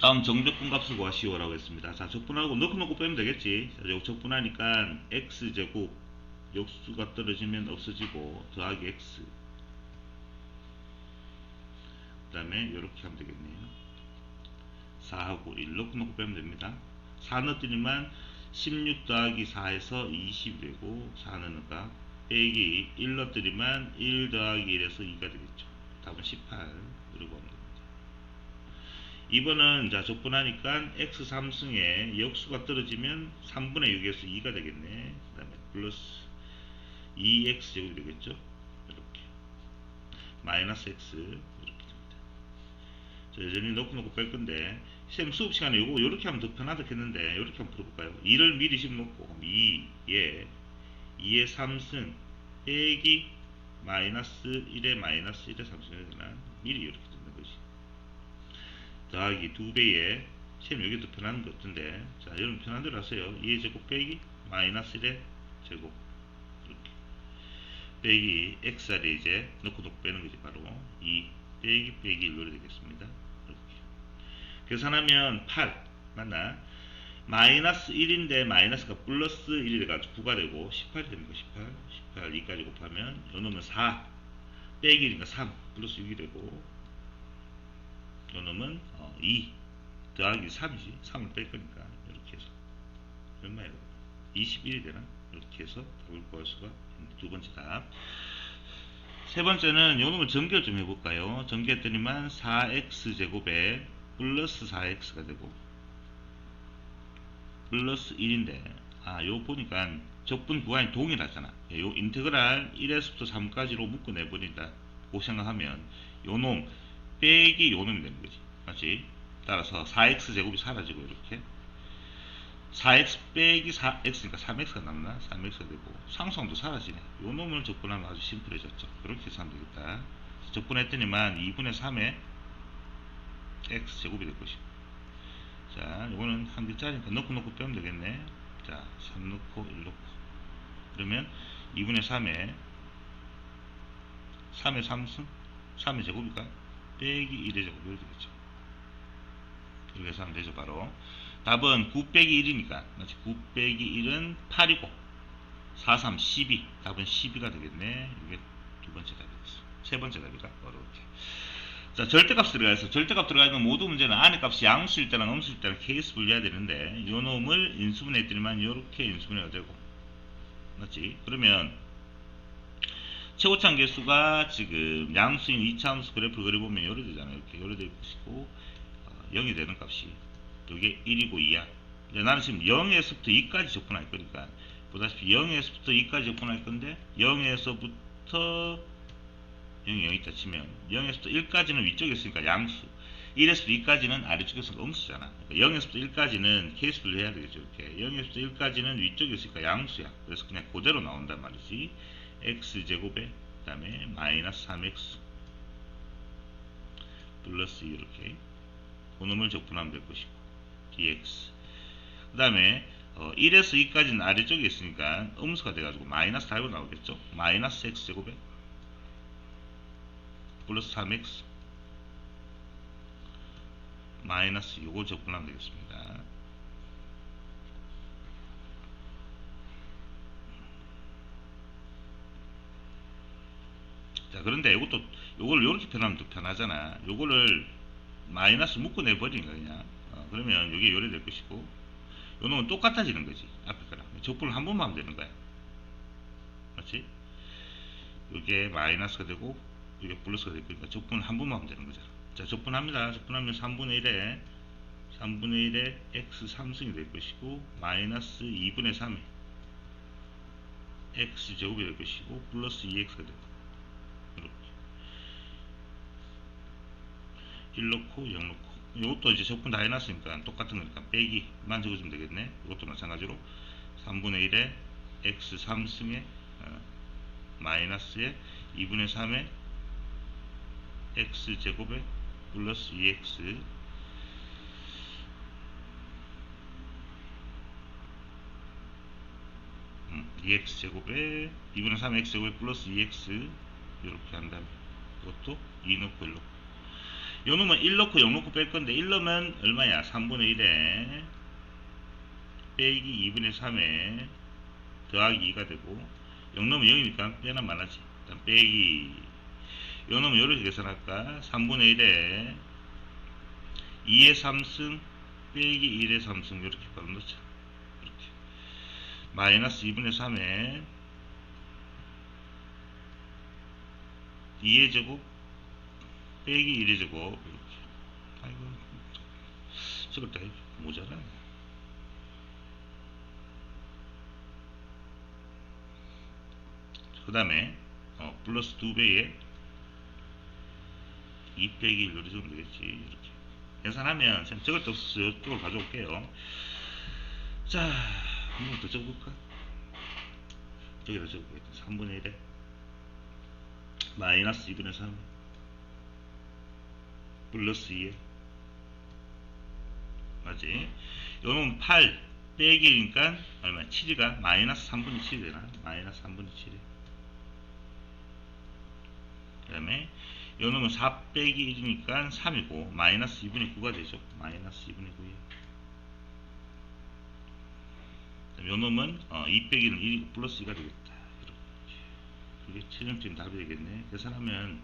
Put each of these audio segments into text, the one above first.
다음 정적분 값을 구하시오라고 했습니다. 자, 적분하고 넣고 넣고 빼면 되겠지. 자, 이거 적분하니까 x제곱 역수가 떨어지면 없어지고 더하기 x 그 다음에 이렇게 하면 되겠네요. 4하고 1 넣고 넣고 빼면 됩니다. 4 넣었더니만 16 더하기 4에서 20이 되고 4 넣는 값 빼기 1 넣었더니만 1 더하기 1에서 2가 되겠죠. 답은 18 이러고 하면 됩니다. 2번은 자 적분하니까 x 3승에 역수가 떨어지면 3분의 6에서 2가 되겠네. 그 다음에 플러스 2x 제곱이 되겠죠. 이렇게 마이너스 x 이렇게 됩니다. 자, 여전히 넣고 넣고 뺄 건데 쌤 수업 시간에 요거 요렇게 하면 더 편하다 했는데 요렇게 한번 풀어볼까요? 2를 미리 집어넣고 2에 2의 3승 빼기 마이너스 1의 마이너스 1의 3승이 되나 미리 이렇게 듣는 거지. 더하기 2배에 쌤 여기 더 편한 것 같은데. 자 여러분 편한 대로 하세요. 2의 제곱 빼기 마이너스 1의 제곱. 이렇게. 빼기 x를 이제 넣고 넣고 빼는 거지 바로. 2 빼기 빼기 1로 되겠습니다. 이렇게. 계산하면 8 맞나? 마이너스 1인데 마이너스가 플러스 1이 돼가지고 9가 되고 18이 됩니다 18 18 2까지 곱하면 요 놈은 4 빼기 1이니까 3 플러스 6이 되고 요 놈은 어, 2 더하기 3이지 3을 뺄 거니까 이렇게 해서 얼마예요? 21이 되나? 이렇게 해서 답을 구할 수가 두 번째 답. 세 번째는 요 놈을 전개 좀 해볼까요? 전개했더니만 4x 제곱에 플러스 4x가 되고 플러스 1인데 아 요 보니까 적분 구간이 동일하잖아. 예, 요 인테그랄 1에서부터 3까지로 묶어내버린다. 고 생각하면 요놈 빼기 요 놈이 되는 거지. 맞지? 따라서 4x 제곱이 사라지고 이렇게 4x 빼기 4x니까 3x가 남나? 3x가 되고 상수함도 사라지네. 요 놈을 적분하면 아주 심플해졌죠. 그렇게 해서 하면 되겠다. 적분했더니만 2분의 3의 x 제곱이 될 것이고 자, 이거는 한 글자니까 넣고 넣고 빼면 되겠네. 자, 3 넣고 1 넣고 그러면 2분의 3에 3의 3승 3의 제곱이니까 빼기 1의 제곱 이렇게 되겠죠. 이렇게 해서 하면 되죠, 바로. 답은 9 빼기 1이니까. 9 빼기 1은 8이고 4, 3, 12 답은 12가 되겠네. 이게 두 번째 답이겠어. 세 번째 답이가 어렵게. 자 절대값 들어가서 절대값 들어가 있는 모든 문제는 안의 값이 양수일 때랑 음수일 때랑 케이스 분리해야 되는데 요 놈을 인수분해 했더니만 이렇게 인수분해가 되고. 맞지? 그러면 최고차항 개수가 지금 양수인 2차 함수 그래프를 그려보면 요래 되잖아요 이렇게 요래 될 것이고 어, 0이 되는 값이 이게 1이고 2야. 이제 나는 지금 0에서부터 2까지 접근할 거니까 보다시피 0에서부터 2까지 접근할 건데 0에서부터 0이 0 있다 치면 0에서부터 1까지는 위쪽에 있으니까 양수 1에서부터 2까지는 아래쪽에 있으니까 음수잖아. 그러니까 0에서부터 1까지는 케이스를 해야 되겠죠. 이렇게 0에서부터 1까지는 위쪽에 있으니까 양수야. 그래서 그냥 그대로 나온단 말이지. X제곱에 그 다음에 마이너스 3x 플러스 이렇게 그놈을 적분하면 될 것이고 dx. 그 다음에 어, 1에서 2까지는 아래쪽에 있으니까 음수가 돼가지고 마이너스 답이 나오겠죠? 마이너스 x제곱에 플러스 3x 마이너스 요거 적분하면 되겠습니다 자 그런데 이것도 요걸 요렇게 표현하면 더 편하잖아. 요거를 마이너스 묶어 내 버리니까 그냥. 어, 그러면 이게 요래 될 것이고 요 놈은 똑같아지는 거지 앞에 거랑. 적분을 한 번만 하면 되는 거야. 맞지? 이게 마이너스가 되고 이게 플러스가 될 거니까 적분을 한 번만 하면 되는 거잖아. 자 적분합니다. 적분하면 3분의 1에 3분의 1에 x 3승이 될 것이고 마이너스 2분의 3에 x 제곱이 될 것이고 플러스 2x가 될 이렇 1 넣고 0 넣고. 이것도 이제 적분 다 해놨으니까 똑같은 거니까 빼기만 적어주면 되겠네. 이것도 마찬가지로 3분의 1에 x 3승에 어, 마이너스에 2분의 3에 x 제곱에 플러스 2x 음, 2x 제곱에 2분의 3x 제곱에 플러스 2x 이렇게 한 다음에 이것도 2 넣고 1 넣고 요 놈은 1 넣고 0 넣고 뺄 건데 1 넣으면 얼마야? 3분의 1에 빼기 2분의 3에 더하기 2가 되고 0 넣으면 0이니까 빼나 말하지 일단 빼기 요 놈은 요렇게 계산할까? 3분의 1에 2의 3승 빼기 1의 3승 이렇게 바로 넣자 이렇게 마이너스 2분의 3에 2의 제곱 빼기 1의 제곱 아이고 저걸 다. 모자라. 그 다음에 어, 플러스 2배에 2 빼기 1 이렇게 주면 되겠지 이렇게. 계산하면 참 적을 때 없어서 이쪽으로 가져올게요. 자 한번 더 적어볼까? 저기다 적어보겠다. 3분의 1에 마이너스 2분의 3 플러스 2에 맞지? 요놈 8 빼기니까 얼마? 7이가 마이너스 3분의 7이 되나? 마이너스 3분의 7이 그 다음에 요놈은 4 빼기 1이니까 3이고 마이너스 2분의 9가 되죠 마이너스 2분의 9에 요놈은 어, 2 빼기는 1이고 플러스 2가 되겠다 그게 최종적인 답이 되겠네. 계산하면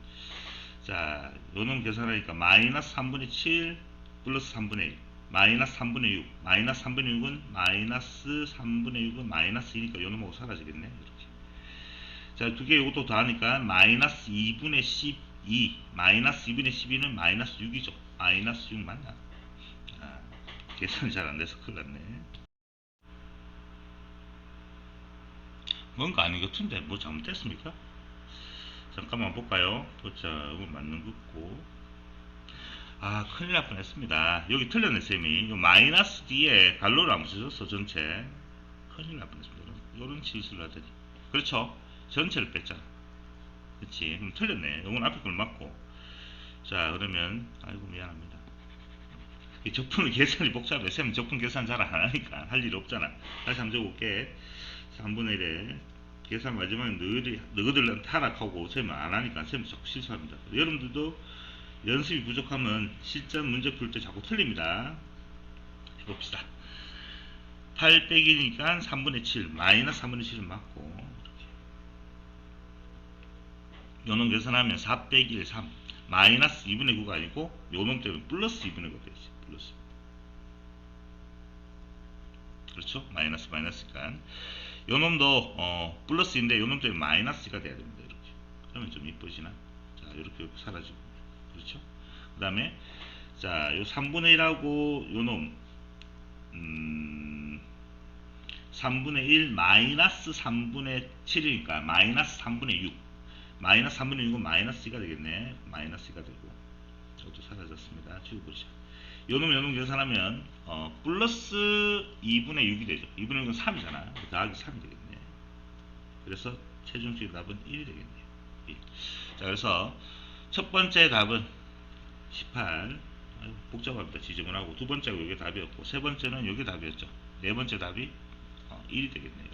자, 요놈 계산하니까 마이너스 3분의 7 플러스 3분의 1 마이너스 3분의 6 마이너스 3분의 6은 마이너스 3분의 6은 마이너스 2니까 요놈하고 사라지겠네. 이렇게. 자, 두 개 이것도 더하니까 마이너스 2분의 12 마이너스 2분의 12는 마이너스 6이죠. 마이너스 6 맞나? 아, 계산이 잘 안 돼서 큰일 났네. 뭔가 아닌 것 같은데 뭐 잘못됐습니까? 잠깐만 볼까요? 도자 이거 맞는 거 같고. 아 큰일 날 뻔했습니다. 여기 틀렸네 쌤이. 요 마이너스 뒤에 갈로를 안 붙여줬어 전체. 큰일 날 뻔했습니다. 요런 실수를 하더니. 그렇죠? 전체를 뺐잖아 그치? 그럼 틀렸네. 요건 앞에 걸 맞고. 자 그러면 아이고 미안합니다. 이 적분의 계산이 복잡해. 쌤 적분 계산 잘 안 하니까 할 일 없잖아. 다시 한번 적어볼게. 3분의 1에 계산 마지막에 너희들이 너희들은 타락하고 쌤은 안 하니까 쌤은 자꾸 실수합니다. 여러분들도 연습이 부족하면 실전 문제 풀 때 자꾸 틀립니다. 해봅시다. 8 빼기니까 3분의 7 마이너스 3분의 7은 맞고 이렇게. 요놈 계산하면 4 빼기 1 3 마이너스 2분의 9가 아니고 요놈 때문에 플러스 2분의 9가 되지 플러스 그렇죠? 마이너스 마이너스니까 요 놈도 어, 플러스인데 요놈 때문에 마이너스가 돼야 됩니다. 이렇게. 그러면 좀 이쁘시나? 자, 이렇게 사라지고. 그렇죠? 그 다음에, 자, 요 3분의 1하고 요 놈, 음, 3분의 1 마이너스 3분의 7이니까 마이너스 3분의 6. 마이너스 3분의 6은 마이너스 2가 되겠네. 마이너스 2가 되고. 저것도 사라졌습니다. 지워버리자. 요놈 요놈 계산하면 어, 플러스 2분의 6이 되죠. 2분의 6은 3이잖아. 더하기 3이 되겠네. 그래서 최종적인 답은 1이 되겠네요. 1. 자, 그래서 첫 번째 답은 18. 아이고, 복잡합니다. 지저분하고 두 번째가 이게 답이었고 세 번째는 이게 답이었죠. 네 번째 답이 어, 1이 되겠네요.